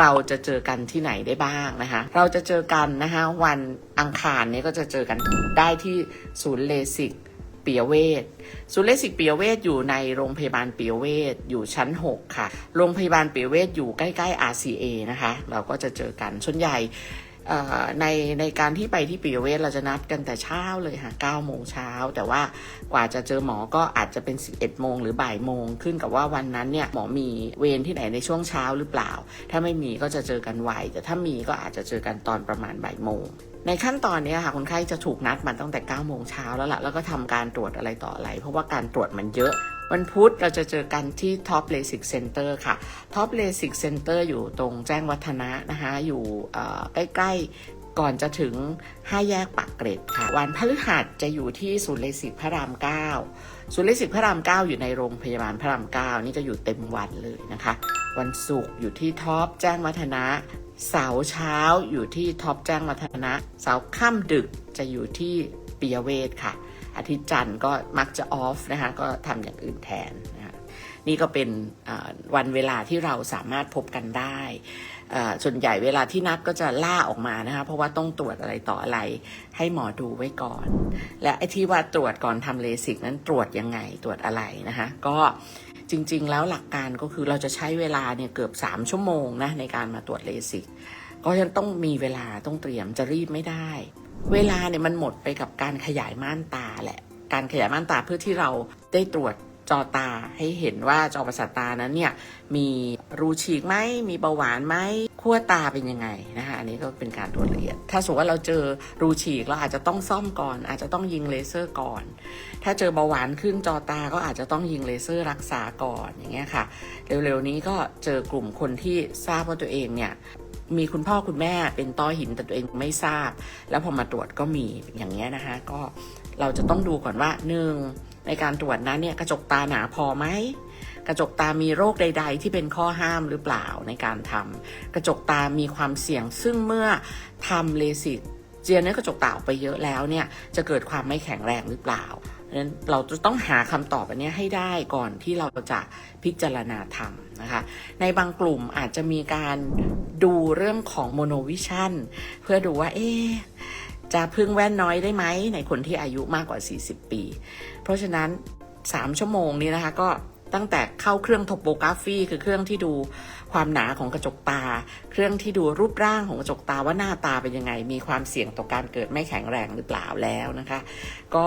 เราจะเจอกันที่ไหนได้บ้างนะคะ เราจะเจอกันนะคะวันอังคารนี้ก็จะเจอกันได้ที่ศูนย์เลสิกเปียเวศศูนย์เลสิกเปียเวศอยู่ในโรงพยาบาลเปียเวศอยู่ชั้น 6 ค่ะ โรงพยาบาลเปียเวศอยู่ใกล้ๆ RCA นะคะ เราก็จะเจอกันส่วนใหญ่ ในในการที่ไปที่ปิยเวชเราจะนัดกันแต่เช้าเลยค่ะ9โมงเช้า แต่ว่ากว่าจะเจอหมอก็อาจจะเป็น 11โมงหรือบ่ายโมง ขึ้นกับว่าวันนั้นเนี่ยหมอมีเวรที่ไหนในช่วงเช้าหรือเปล่า ถ้าไม่มีก็จะเจอกันไวแต่ถ้ามีก็อาจจะเจอกันตอนประมาณบ่ายโมงในขั้นตอนนี้ค่ะคนไข้จะถูกนัดมาตั้งแต่9โมงเช้าแล้วล่ะแล้วก็ทำการตรวจอะไรต่ออะไร เพราะว่าการตรวจมันเยอะ วันพุธเราจะเจอกันที่ Top LASIK Center ค่ะ Top LASIK Center อยู่ตรงแจ้งวัฒนะนะคะ อยู่ใกล้ๆ ก่อนจะถึง 5 แยกปากเกร็ดค่ะ วันพฤหัสจะอยู่ที่ศูนย์เลสิกพระราม 9 ศูนย์เลสิกพระราม 9 อยู่ในโรงพยาบาลพระราม 9 นี่ก็อยู่เต็มวันเลยนะคะ วันศุกร์อยู่ที่ท็อปแจ้งวัฒนะเสาร์เช้าอยู่ที่ท็อปแจ้งวัฒนะ เสาร์ค่ำดึกจะอยู่ที่ปิยเวทค่ะ อาทิตย์จันทร์ก็มักจะออฟนะคะก็ทำอย่างอื่นแทนนะคะนี่ก็เป็นวันเวลาที่เราสามารถพบกันได้ส่วนใหญ่เวลาที่นัดก็จะล่าออกมานะคะเพราะว่าต้องตรวจอะไรต่ออะไร ให้หมอดูไว้ก่อน และไอ้ที่ว่าตรวจก่อนทำเลสิกนั้นตรวจยังไงตรวจอะไรนะคะก็จริง ๆ แล้วหลักการก็คือเราจะใช้เวลาเนี่ยเกือบ 3 ชั่วโมงนะในการมาตรวจเลสิก ก็ยังต้องมีเวลาต้องเตรียมจะรีบไม่ได้ เวลาเนี่ยมันหมดไปกับการขยายม่านตาแหละ การขยายม่านตาเพื่อที่เราได้ตรวจจอตาให้เห็นว่าจอประสาทตานั้นเนี่ยมีรูฉีกไหมมีเบาหวานไหมขั้วตาเป็นยังไงนะคะอันนี้ก็เป็นการตรวจละเอียด ถ้าสมมติว่าเราเจอรูฉีกเราอาจจะต้องซ่อมก่อน อาจจะต้องยิงเลเซอร์ก่อน ถ้าเจอเบาหวานขึ้นจอตาก็อาจจะต้องยิงเลเซอร์รักษาก่อนอย่างเงี้ยค่ะ เร็วๆนี้ก็เจอกลุ่มคนที่ทราบว่าตัวเองเนี่ย มีคุณพ่อคุณแม่เป็นต้อหินแต่ตัวเองไม่ทราบ แล้วพอมาตรวจก็มีอย่างเงี้ยนะคะก็เราจะต้องดูก่อนว่าหนึ่งในการตรวจนั้นเนี่ยกระจกตาหนาพอไหมกระจกตามีโรคใด ๆ ที่เป็นข้อห้ามหรือเปล่าในการทำกระจกตามีความเสี่ยงซึ่งเมื่อทำเลสิก เจียเนื้อกระจกตาออกไปเยอะแล้วเนี่ยจะเกิดความไม่แข็งแรงหรือเปล่าเพราะฉะนั้นเราจะต้องหาคำตอบอันนี้ให้ได้ก่อนที่เราจะพิจารณาทำนะคะ ในบางกลุ่มอาจจะมีการดูเรื่องของโมโนวิชั่นเพื่อดูว่า เอ๊จะพึ่งแว่นน้อยได้ไหมในคนที่อายุมากกว่า 40 ปี เพราะฉะนั้น 3 ชั่วโมงนี้นะคะก็ ตั้งแต่เข้าเครื่องโทโปกราฟีคือเครื่องที่ดูความหนาของกระจกตา เครื่องที่ดูรูปร่างของกระจกตาว่าหน้าตาเป็นยังไง มีความเสี่ยงต่อการเกิดไม่แข็งแรงหรือเปล่าแล้วนะคะ ก็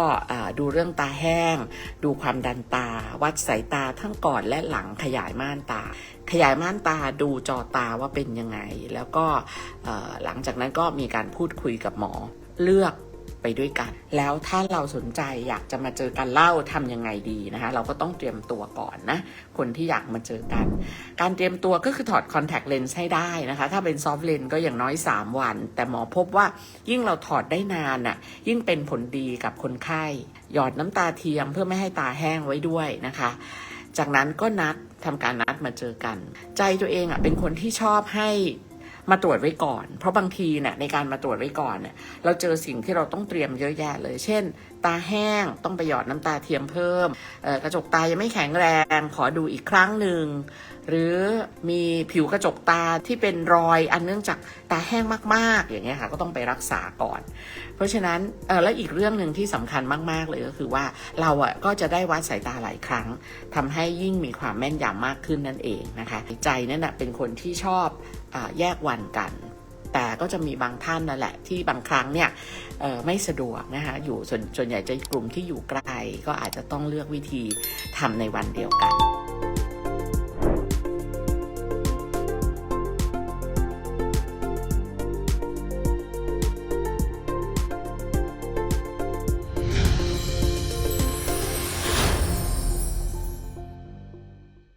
ดูเรื่องตาแห้ง ดูความดันตา วัดสายตาทั้งก่อนและหลังขยายม่านตา ขยายม่านตาดูจอตาว่าเป็นยังไง แล้วก็หลังจากนั้นก็มีการพูดคุยกับหมอเลือก ไปด้วยกัน แล้วถ้าเราสนใจอยากจะมาเจอกันเล่าทำยังไงดีนะคะ เราก็ต้องเตรียมตัวก่อนนะ คนที่อยากมาเจอกัน การเตรียมตัวก็คือถอดคอนแทคเลนส์ให้ได้นะคะ ถ้าเป็นซอฟต์เลนส์ก็อย่างน้อย 3 วัน แต่หมอพบว่ายิ่งเราถอดได้นานน่ะ ยิ่งเป็นผลดีกับคนไข้ หยอดน้ำตาเทียมเพื่อไม่ให้ตาแห้งไว้ด้วยนะคะ จากนั้นก็นัดทำการนัดมาเจอกัน ใจตัวเองอะเป็นคนที่ชอบให้ มาตรวจไว้ก่อน เพราะบางทีเนี่ยในการมาตรวจไว้ก่อนเนี่ยเราเจอสิ่งที่เราต้องเตรียมเยอะแยะเลย เช่น ตาแห้งต้องไปหยอดน้ำตาเทียมเพิ่มกระจกตายังไม่แข็งแรง ขอดูอีกครั้งหนึ่ง หรือมีผิวกระจกตาที่เป็นรอยอันเนื่องจากตาแห้งมาก ๆ อย่างเงี้ยค่ะก็ต้องไปรักษาก่อน เพราะฉะนั้นเออแล้วอีกเรื่องหนึ่งที่สำคัญมาก ๆ เลยก็คือว่าเราอะก็จะได้วัดสายตาหลายครั้งทำให้ยิ่งมีความแม่นยำมากขึ้นนั่นเองนะคะใจนั่นนะเป็นคนที่ชอบอแยกวันกันแต่ก็จะมีบางท่านนั่นแหละที่บางครั้งเนี่ยไม่สะดวกนะคะอยู่ส่วนส่วนใหญ่จะกลุ่มที่อยู่ไกลก็อาจจะต้องเลือกวิธีทำในวันเดียวกัน